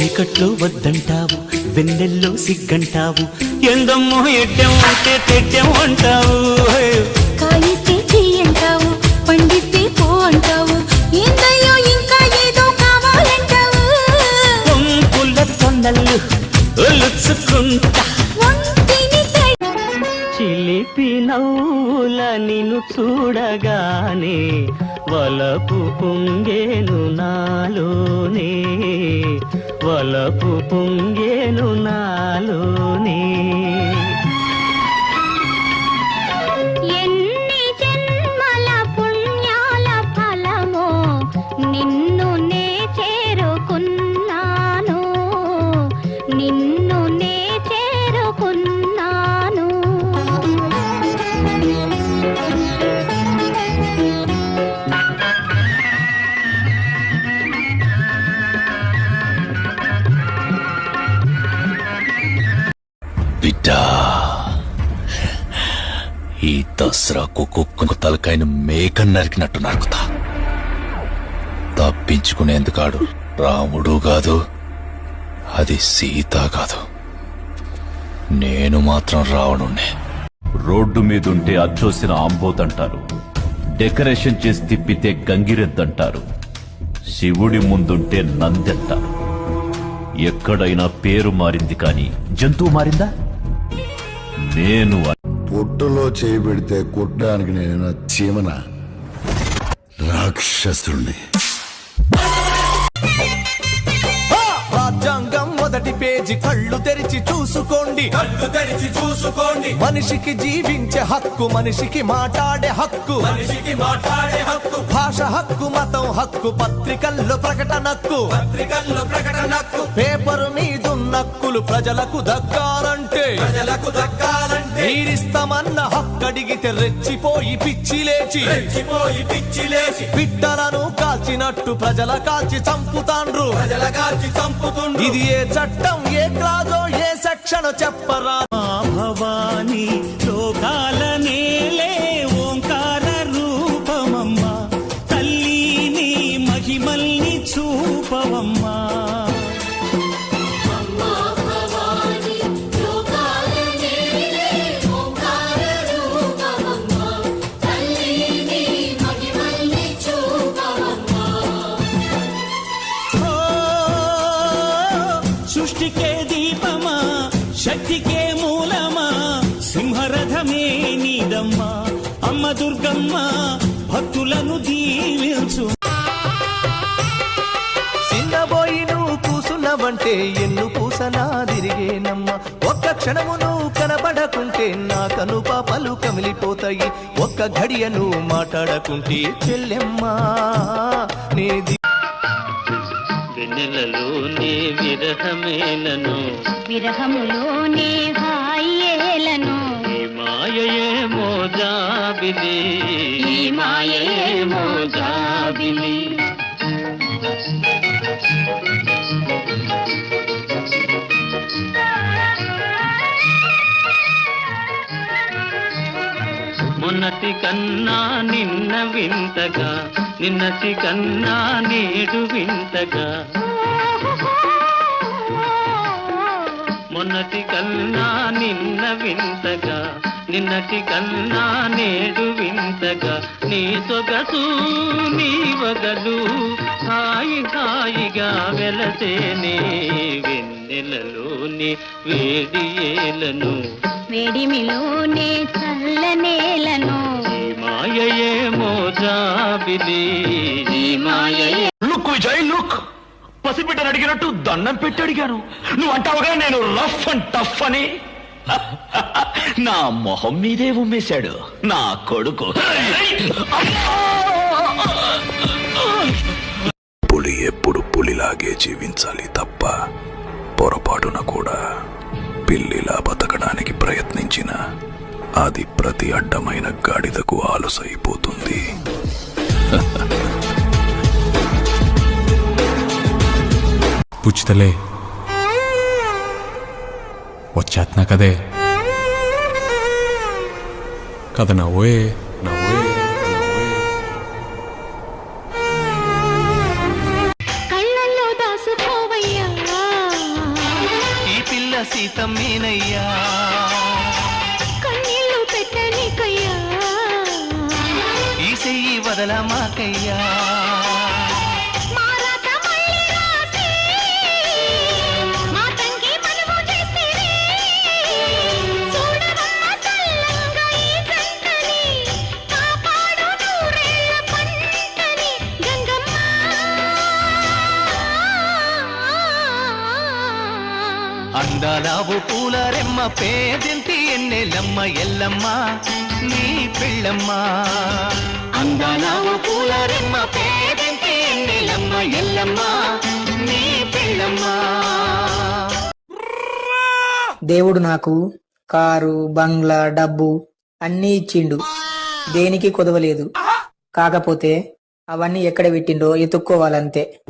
చీకట్లో వద్దంటావు వెన్నెల్లో సిగ్గంటావు ఎందమ్మో ఎడ్డెం అంటే తెడ్డెం అంటావు. కాయిస్తే చెయ్యంటావు పండిస్తే పో అంటావు ఏందయ్యో ఇంకా ఏదో కావాలంటావు. పొంపుల తొన్నలు ఒలుచుకుంటా. ఒంటిని తడి చిలిపి నిన్ను చూడగానే వలపు పొంగేను నాలోనే. వలపు పొంగేను నాలోనే. నిన్ను నే చేరుకున్నాను. నిన్ను దసరా దసరాకు కుక్కకు తలకాయను మేక నరికినట్టు నరుకుతా. తప్పించుకునేందుకాడు రాముడు కాదు అది సీత కాదు. నేను మాత్రం రావణుణ్ణే. రోడ్డు మీదుంటే అచ్చోసిన అంటారు డెకరేషన్ చేసి తిప్పితే గంగిరెద్దంటారు. శివుడి ముందుంటే నందెంటారు ఎక్కడైనా పేరు మారింది కాని జంతువు మారిందా? నేను పొట్టులో చేయి పెడితే కుట్టడానికి నేను చీమన రాక్షసుణ్ణి. రాజ్యాంగం మొదటి పేజీ కళ్ళు తెరిచి చూసుకోండి. కళ్ళు తెరిచి చూసుకోండి. మనిషికి జీవించే హక్కు మనిషికి మాట్లాడే హక్కు. మనిషికి మాట్లాడే హక్కు. భాష హక్కు మతం హక్కు పత్రికల్లో ప్రకటనక్కు పత్రికల్లో ప్రకటనక్కు పేపరు మీదున్నక్కులు ప్రజలకు దక్కాలంటే. ప్రజలకు దక్కాలంటే మీరిస్తామన్న హక్కు అడిగితే రెచ్చిపోయి పిచ్చి లేచి. రెచ్చిపోయి పిచ్చి లేచి. బిడ్డలను కాల్చినట్టు ప్రజల కాల్చి చంపుతాండ్రు. ప్రజల కాల్చి చంపుతుండ్రు. ఇది ఏ చట్టం ఏ క్లాజో ఏ సెక్షన్ చెప్పరా. నీదమ్మా అమ్మ దుర్గమ్మ భక్తులను దీవించు. చిన్నబోయి నువ్వు కూసున్నావంటే ఎన్ను పూసనా తిరిగేనమ్మ. ఒక్క క్షణము నువ్వు కనబడకుంటే నా కను పాపలు కమిలిపోతాయి. ఒక్క ఘడియ నువ్వు మాట్లాడకుంటే చెల్లెమ్మా నేది వెన్నెలలోనే విరహమేలను విరహములోనే మాయయే మోజాబిలి. ఈ మాయయే మోజాబిలి. మొన్నటి కన్నా నిన్న వింతగా నిన్నటి కన్నా నేడు వింతగా. మొన్నటి కన్నా నిన్న వింతగా నిన్నటి కన్నా నేడు వింతగా నీ సొగసు నీ వగలు హాయి హాయిగా వెలసేనే వెన్నెలలోని వేడి ఏలను. వేడిమిలోనే చల్లనేలను. ఈ మాయయే మోజాబిలి ఈ మాయయే లుక్ విజయ్ లుక్. పసిబిడ్డను అడిగినట్టు దండం పెట్టి అడిగాను. నువ్వు అంటావుగా నేను రఫ్ అండ్ టఫ్ అని. నా మొహం మీదే ఉమ్మేశాడు. నా కొడుకు. పులి ఎప్పుడు పులిలాగే జీవించాలి తప్ప పొరపాటున కూడా పిల్లిలా బతకడానికి ప్రయత్నించిన అది ప్రతి అడ్డమైన గాడిదకు ఆలుసైపోతుంది. పుచ్చుతలే. వచ్చేస్తున్నా కదే. కథ నవ్వే నవ్వే సీతమ్మేనయ్యా. కన్నీళ్ళు పెట్టనికయ్యా. ఈ చెయ్యి వదల మాకయ్యా అందాలావు పూల రెమ్మ పేదింటి ఎన్నెలమ్మ ఎల్లమ్మ నీ పిల్లమ్మ. అందాలావు పూల రెమ్మ పేదింటి ఎన్నెలమ్మ ఎల్లమ్మ నీ పిల్లమ్మ. దేవుడు నాకు కారు బంగ్లా డబ్బు అన్నీ ఇచ్చిండు. దేనికి కొదవలేదు. కాకపోతే అవన్నీ ఎక్కడ పెట్టిండో ఎత్తుక్కోవాలంతే.